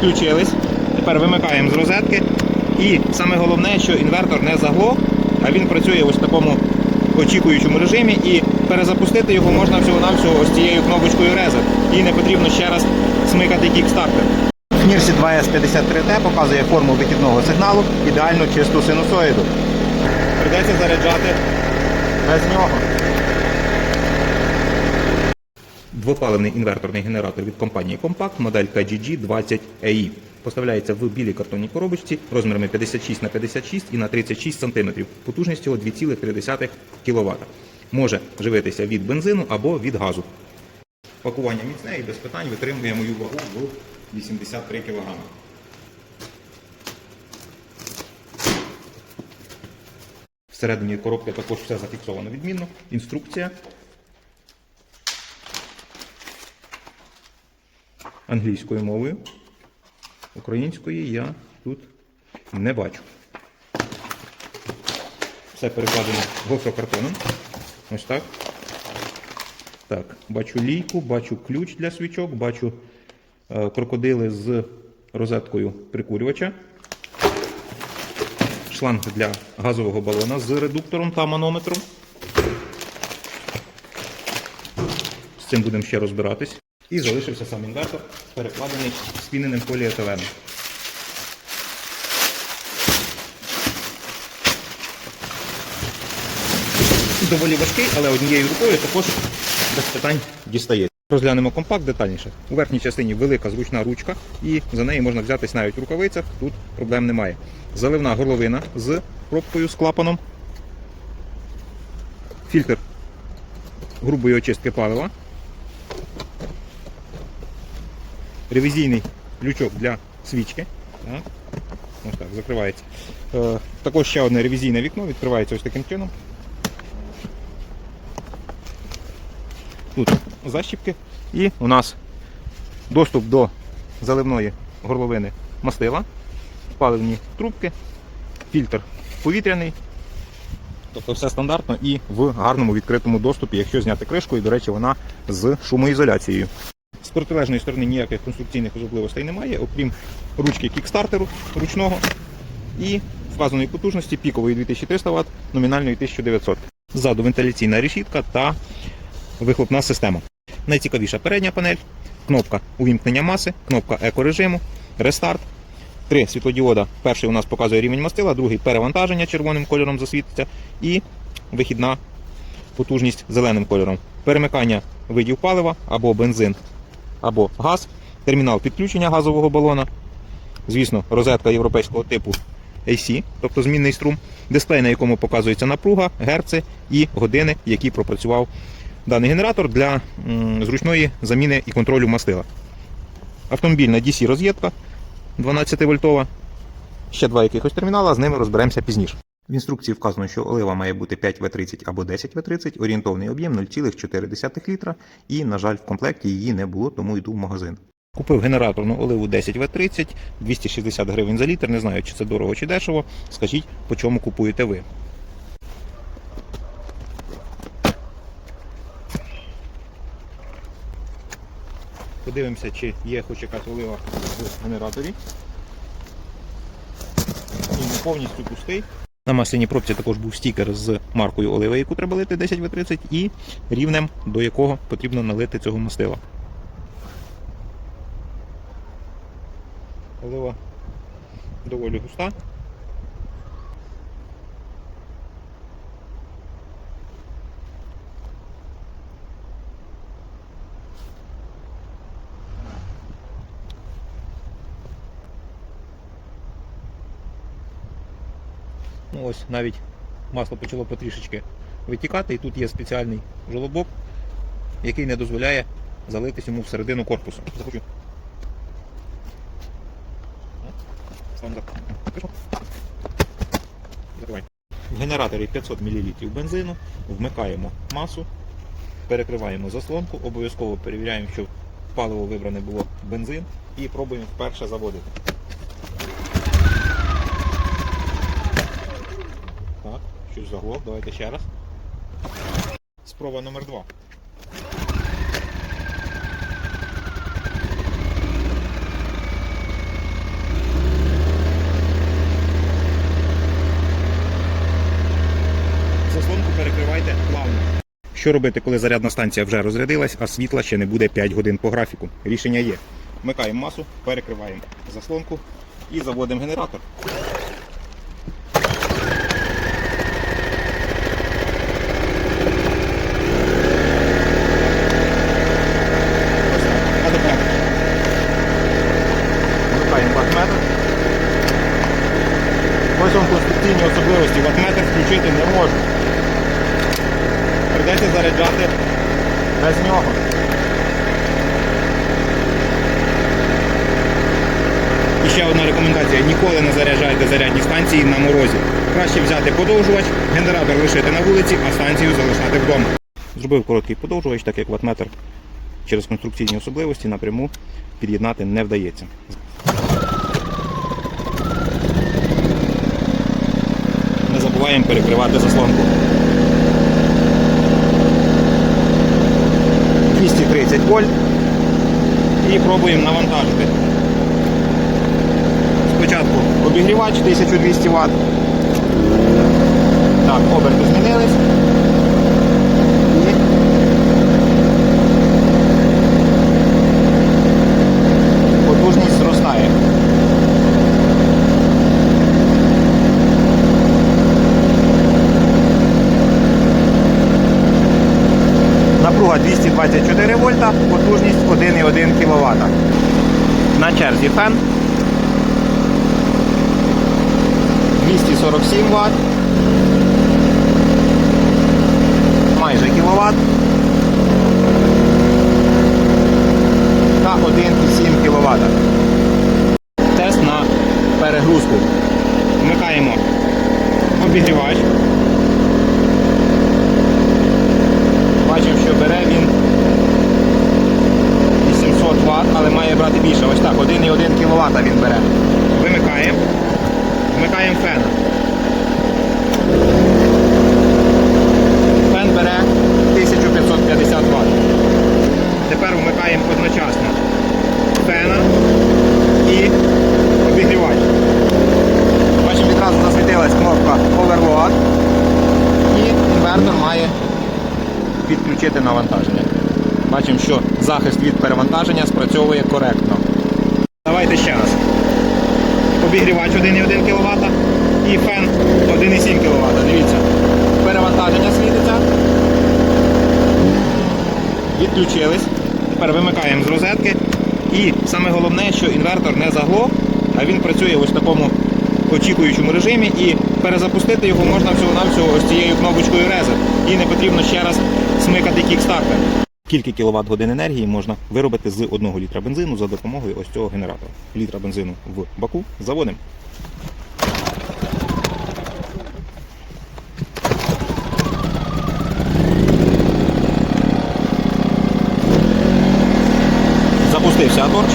Включились. Тепер вимикаємо з розетки. І саме головне, що інвертор не заглох, а він працює ось в такому очікуючому режимі. І перезапустити його можна всього-навсього ось цією кнопочкою Reset. І не потрібно ще раз смикати кікстартер. Нірсі 2S53T показує форму вихідного сигналу, ідеально чисту синусоїду. Придеться заряджати без нього. Двопаливний інверторний генератор від компанії Compact, модель KGG 20AE. Поставляється в білій картонній коробочці розмірами 56 на 56 і на 36 см. Потужність його 2,3 кВт. Може живитися від бензину або від газу. Пакування міцне і без питань витримує мою вагу в 83 кг. Всередині коробки також все зафіксовано відмінно. Інструкція. Англійською мовою. Української я тут не бачу. Все перекладено гофрокартоном. Ось так. Так, бачу лійку, бачу ключ для свічок, бачу е, крокодили з розеткою прикурювача, шланг для газового балона з редуктором та манометром. З цим будемо ще розбиратись. І залишився сам інвертор, перекладений спіненим поліетиленом. Доволі важкий, але однією рукою також без питань дістається. Розглянемо компакт детальніше. У верхній частині велика зручна ручка, і за неї можна взятись навіть в рукавицях, тут проблем немає. Заливна горловина з пробкою з клапаном. Фільтр грубої очистки палива. Ревізійний лючок для свічки. Так. Так, закривається. Е, також ще одне ревізійне вікно відкривається ось таким чином. Тут защіпки. І у нас доступ до заливної горловини мастила, паливні трубки, фільтр повітряний. Тобто все стандартно і в гарному відкритому доступі, якщо зняти кришку, і, до речі, вона з шумоізоляцією. З протилежної сторони ніяких конструкційних особливостей немає, окрім ручки кікстартеру ручного і вказаної потужності пікової 2300 Вт, номінальної 1900 Ззаду вентиляційна решітка та вихлопна система. Найцікавіша передня панель, кнопка увімкнення маси, кнопка екорежиму, рестарт. Три світлодіода. Перший у нас показує рівень мастила, другий перевантаження червоним кольором засвітиться і вихідна потужність зеленим кольором. Перемикання видів палива або бензин, або газ, термінал підключення газового балона. Звісно, розетка європейського типу AC, тобто змінний струм, дисплей, на якому показується напруга, герци і години, які пропрацював даний генератор для зручної заміни і контролю мастила. Автомобільна DC роз'єдка 12 вольтова. Ще два якихось термінала, з ними розберемося пізніше. В інструкції вказано, що олива має бути 5В30 або 10В30, орієнтовний об'єм 0,4 літра, і, на жаль, в комплекті її не було, тому йду в магазин. Купив генераторну оливу 10В30, 260 гривень за літр. Не знаю, чи це дорого чи дешево. Скажіть, по чому купуєте ви. Подивимося, чи є хоч якась олива в генераторі. Ні, не повністю пустий. На масляній пробці також був стікер з маркою оливи, яку треба лити 10В30, і рівнем, до якого потрібно налити цього мастила. Олива доволі густа. Ось навіть масло почало потрішечки витікати, і тут є спеціальний жолобок, який не дозволяє залитись йому всередину корпусу. Захочу. В генераторі 500 мл бензину, вмикаємо масу, перекриваємо заслонку, обов'язково перевіряємо, щоб паливо вибране було бензин і пробуємо вперше заводити. заглох. Давайте ще раз. Спроба номер два. Заслонку перекривайте плавно. Що робити, коли зарядна станція вже розрядилась, а світла ще не буде 5 годин по графіку? Рішення є. Вмикаємо масу, перекриваємо заслонку і заводимо генератор. Станції на морозі. Краще взяти подовжувач, генератор лишити на вулиці, а станцію залишати вдома. Зробив короткий подовжувач, так як ватметр через конструкційні особливості напряму під'єднати не вдається. Не забуваємо перекривати заслонку. 230 вольт і пробуємо навантажити. Спочатку обігрівач 1200 Вт. Так, оберти змінились. І потужність зростає. Напруга 224 вольта, потужність 1,1 кВт. На черзі фен 247 Вт. Майже кВт. Та 1,7 кВт. Тест на перегрузку. Вмикаємо обігрівач. Бачимо, що бере він 800 Вт, але має брати більше. Ось так, 1,1 кВт він бере. Вимикаємо. Вмикаємо фен. Фен бере 1550 Вт. Тепер вмикаємо одночасно фена і обігрівач. Бачимо, відразу засвітилась кнопка Overload і інвертор має підключити навантаження. Бачимо, що захист від перевантаження спрацьовує коректно. Давайте ще раз. Обігрівач 1,1 кВт і фен 1,7 кВт. Дивіться. Перевантаження світиться. Відключились. Тепер вимикаємо з розетки. І саме головне, що інвертор не заглох, а він працює ось в такому очікуючому режимі і перезапустити його можна всього-навсього ось цією кнопочкою Reset. І не потрібно ще раз смикати кікстартер. Скільки кіловат годин енергії можна виробити з 1 літра бензину за допомогою ось цього генератора. Літра бензину в баку заводимо. Запустився торч.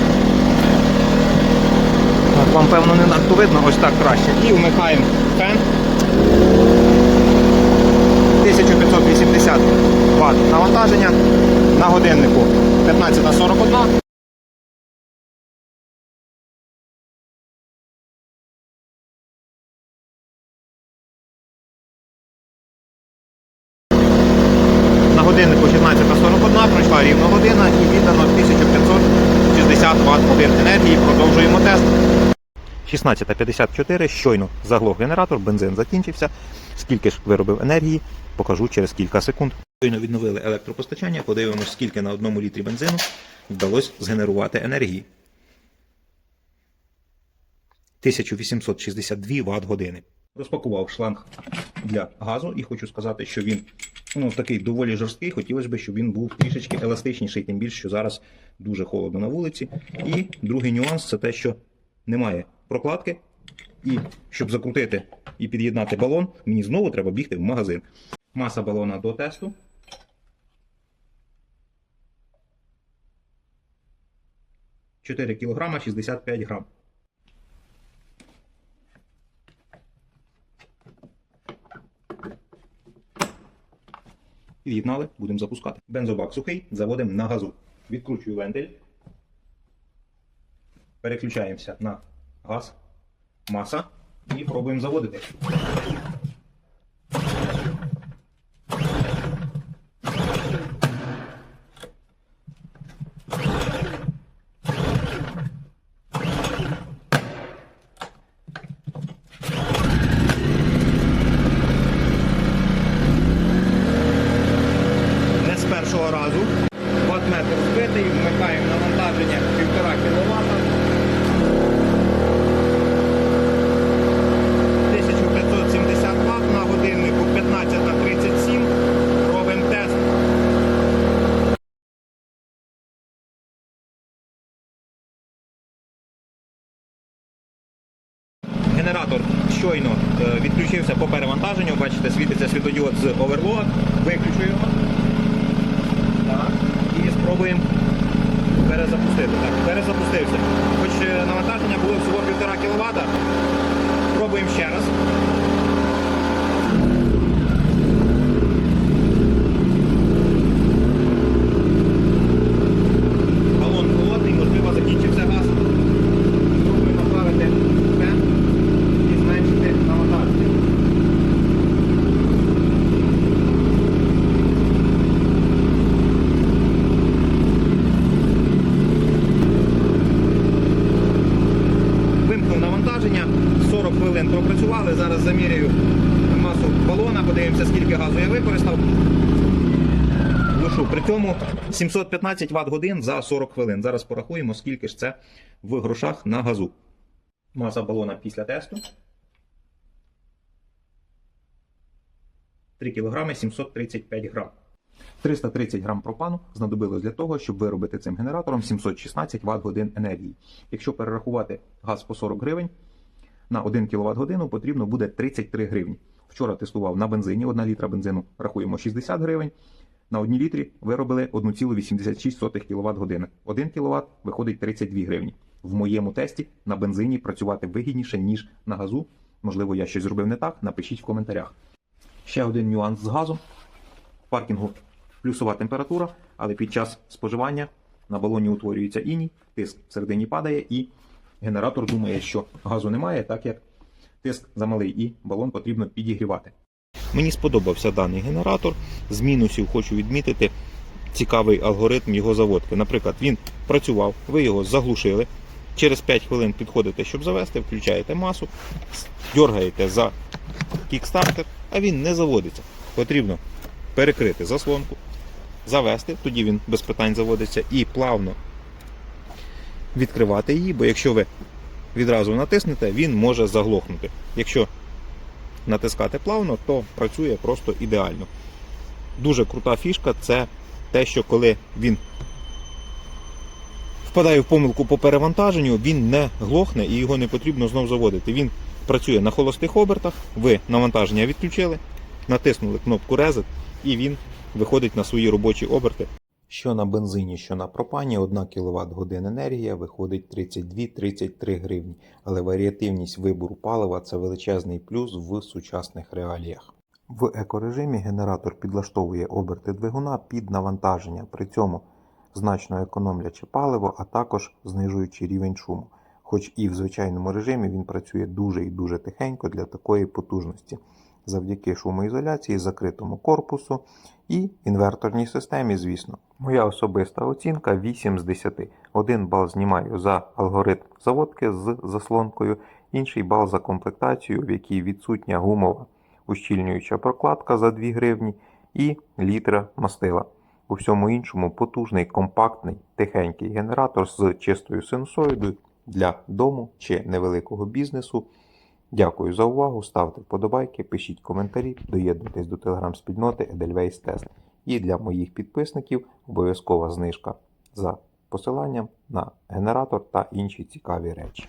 Так, вам певно не надто видно, ось так краще. І вмикаємо фен. 1580 Вт навантаження на годиннику 15.41. На годиннику 16.41 пройшла рівно година і віддано 1560 Вт годин енергії. Продовжуємо тест. 16.54 щойно заглох генератор, бензин закінчився. Скільки ж виробив енергії, покажу через кілька секунд. Щойно відновили електропостачання, подивимось, скільки на одному літрі бензину вдалося згенерувати енергії. 1862 Вт години. Розпакував шланг для газу і хочу сказати, що він ну, такий доволі жорсткий. Хотілося б, щоб він був трішечки еластичніший, тим більше, що зараз дуже холодно на вулиці. І другий нюанс це те, що немає прокладки. І щоб закрутити і під'єднати балон, мені знову треба бігти в магазин. Маса балона до тесту. Чотири кілограма 65 грам. Під'єднали, будемо запускати. Бензобак сухий, заводимо на газу. Відкручую вентиль. Переключаємося на газ, маса і пробуємо заводити. Вольтметр збитий, вмикаємо навантаження 1,5 кВт. 1570 Вт на годиннику 15.37. Робимо тест. Генератор щойно е, відключився по перевантаженню. Бачите, світиться світодіод з оверлоад. Виключу його. І спробуємо перезапустити. Так, перезапустився. Хоч е, навантаження було всього 1,5 кВт. Пробуємо ще раз. Балон холодний, можливо, закінчився газ. Спробуємо направити фен і зменшити навантаження. Вимкнув навантаження, 40 хвилин пропрацювали. Зараз заміряю масу балона, подивимося, скільки газу я використав. Глушу. 715 Вт годин за 40 хвилин. Зараз порахуємо, скільки ж це в грошах на газу. Маса балона після тесту. 3 кг 735 грам. 330 грам пропану знадобилось для того, щоб виробити цим генератором 716 Вт годин енергії. Якщо перерахувати газ по 40 гривень, на 1 кВт годину потрібно буде 33 гривні. Вчора тестував на бензині, 1 літра бензину рахуємо 60 гривень. На 1 літрі виробили 1,86 кВт години. 1 кВт виходить 32 гривні. В моєму тесті на бензині працювати вигідніше, ніж на газу. Можливо, я щось зробив не так. Напишіть в коментарях. Ще один нюанс з газом. В паркінгу плюсова температура, але під час споживання на балоні утворюється іній, тиск всередині падає, і генератор думає, що газу немає, так як тиск замалий і балон потрібно підігрівати. Мені сподобався даний генератор. З мінусів хочу відмітити цікавий алгоритм його заводки. Наприклад, він працював, ви його заглушили. Через 5 хвилин підходите, щоб завести, включаєте масу, дергаєте за кікстартер, а він не заводиться. Потрібно перекрити заслонку, завести, тоді він без питань заводиться і плавно відкривати її, бо якщо ви відразу натиснете, він може заглохнути. Якщо натискати плавно, то працює просто ідеально. Дуже крута фішка це те, що коли він впадає в помилку по перевантаженню, він не глохне і його не потрібно знов заводити. Він працює на холостих обертах, ви навантаження відключили, натиснули кнопку Reset і він виходить на свої робочі оберти. Що на бензині, що на пропані 1 кВт годин енергія виходить 32-33 гривні, але варіативність вибору палива це величезний плюс в сучасних реаліях. В екорежимі генератор підлаштовує оберти двигуна під навантаження, при цьому значно економлячи паливо, а також знижуючи рівень шуму. Хоч і в звичайному режимі він працює дуже і дуже тихенько для такої потужності, завдяки шумоізоляції, закритому корпусу і інверторній системі, звісно. Моя особиста оцінка 8 з 10. Один бал знімаю за алгоритм заводки з заслонкою, інший бал за комплектацію, в якій відсутня гумова ущільнююча прокладка за 2 гривні і літра мастила. У всьому іншому потужний, компактний, тихенький генератор з чистою синусоїдою для дому чи невеликого бізнесу. Дякую за увагу. Ставте вподобайки, пишіть коментарі, доєднуйтесь до телеграм-спільноти Edelweiss Test. І для моїх підписників обов'язкова знижка за посиланням на генератор та інші цікаві речі.